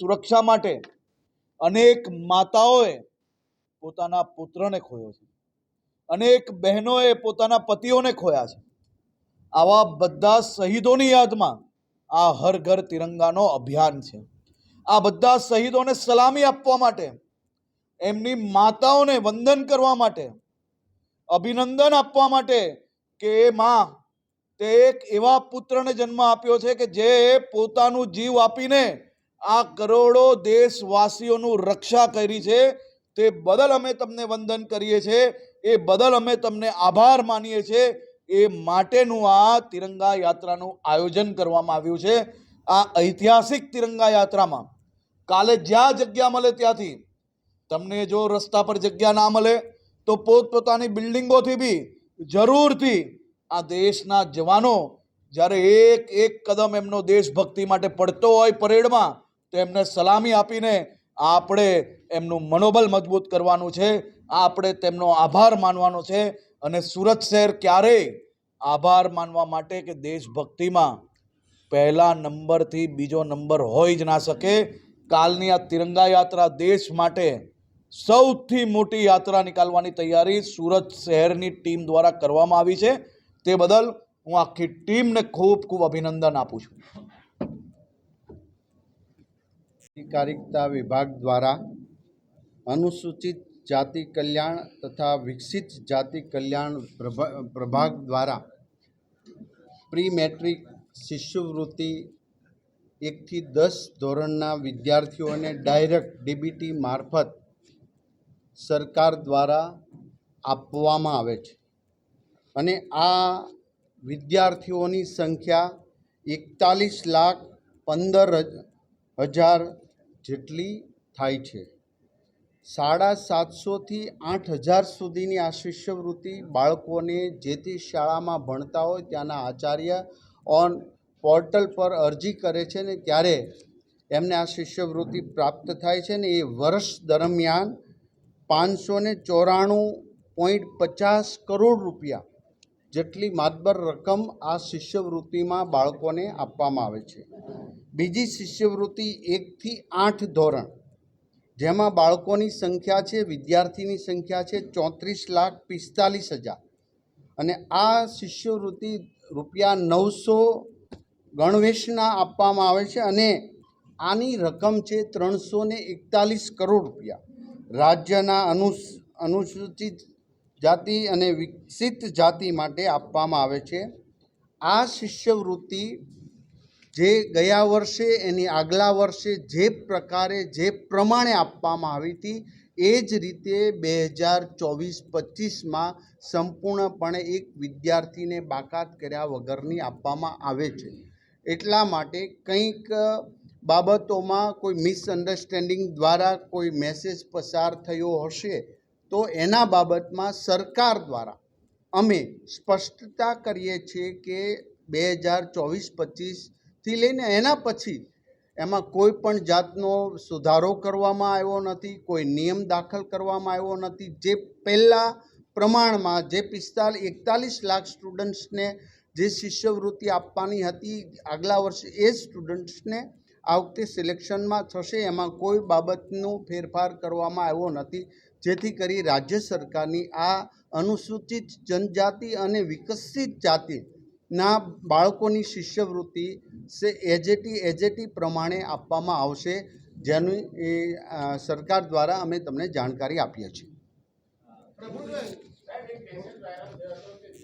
સુરક્ષા માટે અનેક માતાઓએ પોતાના પુત્રને ખોયો છે. અનેક બહેનોએ પોતાના પતિઓને ખોયા છે. આવા બધા શહીદોની યાદમાં આ હર ઘર તિરંગાનો અભિયાન છે. આ બધા શહીદોને સલામી આપવા માટે, એમની માતાઓને વંદન કરવા માટે, અભિનંદન આપવા માટે કે એ માં, તે એક એવા પુત્રને જન્મ આપ્યો છે કે જે પોતાનું જીવ આપીને આ કરોડો દેશવાસીઓનું રક્ષા કરી છે. તે બદલ અમે તમને વંદન કરીએ છીએ એ બદલ અમે તમને આભાર માનીએ છીએ એ માટેનું આ તિરંગા યાત્રાનું આયોજન કરવામાં આવ્યું છે. આ ઐતિહાસિક તિરંગા યાત્રામાં કાલે જ્યાં જગ્યા મળે ત્યાંથી તમને જો રસ્તા પર જગ્યા ના મળે તો પોતપોતાની બિલ્ડિંગોથી બી જરૂરથી આ દેશના જવાનો જ્યારે એક એક કદમ એમનો દેશભક્તિ માટે પડતો હોય પરેડમાં તો એમને સલામી આપીને આપણે એમનું મનોબળ મજબૂત કરવાનું છે. આપણે તેમનો આભાર માનવાનો છે અને સુરત શહેર ક્યારેય આભાર માનવા માટે કે દેશભક્તિમાં પહેલા નંબરથી બીજો નંબર હોઈ જ ના શકે. કાલની આ તિરંગા યાત્રા દેશ માટે સૌથી મોટી યાત્રા નીકાળવાની તૈયારી સુરત શહેરની ટીમ દ્વારા કરવામાં આવી છે. તે બદલ હું આખી ટીમને ખૂબ ખૂબ અભિનંદન આપું છું. અધિકારિકતા વિભાગ દ્વારા અનુસૂચિત જાતિ કલ્યાણ તથા વિકસિત જાતિ કલ્યાણ પ્રભા- પ્રભાગ દ્વારા પ્રી મેટ્રિક શિષ્યવૃત્તિ એકથી દસ ધોરણના વિદ્યાર્થીઓને ડાયરેક્ટ ડીબીટી મારફત સરકાર દ્વારા આપવામાં આવે છે. અને આ વિદ્યાર્થીઓની સંખ્યા એકતાલીસ લાખ પંદર હજાર જેટલી થાય છે. સાડા સાતસોથી આઠ હજાર સુધીની આ શિષ્યવૃત્તિ બાળકોને જે તે શાળામાં ભણતા હોય ત્યાંના આચાર્ય ઓન પોર્ટલ પર અરજી કરે છે ને ત્યારે એમને આ શિષ્યવૃત્તિ પ્રાપ્ત થાય છે ને એ વર્ષ દરમિયાન પાંચસો ને ચોરાણું પોઈન્ટ પચાસ કરોડ રૂપિયા જેટલી માતબર રકમ આ શિષ્યવૃત્તિમાં બાળકોને આપવામાં આવે છે. બીજી શિષ્યવૃત્તિ એકથી આઠ ધોરણ, જેમાં બાળકોની સંખ્યા છે, વિદ્યાર્થીની સંખ્યા છે ચોત્રીસ લાખ પિસ્તાલીસ હજાર. અને આ શિષ્યવૃત્તિ રૂપિયા નવસો ગણવેશના આપવામાં આવે છે અને આની રકમ છે ત્રણસો ને એકતાલીસ કરોડ રૂપિયા. રાજ્યના અનુ અનુસૂચિત જાતિ અને વિકસિત જાતિ માટે આપવામાં આવે છે. આ શિષ્યવૃત્તિ જે ગયા વર્ષે, એની આગલા વર્ષે જે પ્રકારે, જે પ્રમાણે આપવામાં આવી હતી, એ જ રીતે બે હજાર ચોવીસ પચીસમાં સંપૂર્ણપણે એક વિદ્યાર્થીને બાકાત કર્યા વગરની આપવામાં આવે છે. એટલા માટે કંઈક બાબતોમાં કોઈ મિસઅન્ડરસ્ટેન્ડિંગ દ્વારા કોઈ મેસેજ પસાર થયો હશે, તો એના બાબતમાં સરકાર દ્વારા અમે સ્પષ્ટતા કરીએ છીએ કે બે હજાર ચોવીસ પચીસથી લઈને એના પછી એમાં કોઈ પણ જાતનો સુધારો કરવામાં આવ્યો નથી, કોઈ નિયમ દાખલ કરવામાં આવ્યો નથી. જે પહેલાં પ્રમાણમાં જે પિસ્તાલીસ એકતાલીસ લાખ સ્ટુડન્ટ્સને જે શિષ્યવૃત્તિ આપવાની હતી આગલા વર્ષે, એ સ્ટુડન્ટ્સને આ વખતે સિલેક્શનમાં થશે એમાં કોઈ બાબતનો ફેરફાર કરવામાં આવ્યો નથી. જેથી કરી રાજ્ય સરકારની આ અનુસૂચિત જનજાતિ અને વિકસિત જાતિના બાળકોની શિષ્યવૃત્તિ સે એજેટી એજેટી પ્રમાણે આપવામાં આવશે, જેની સરકાર દ્વારા અમે તમને જાણકારી આપીએ છીએ.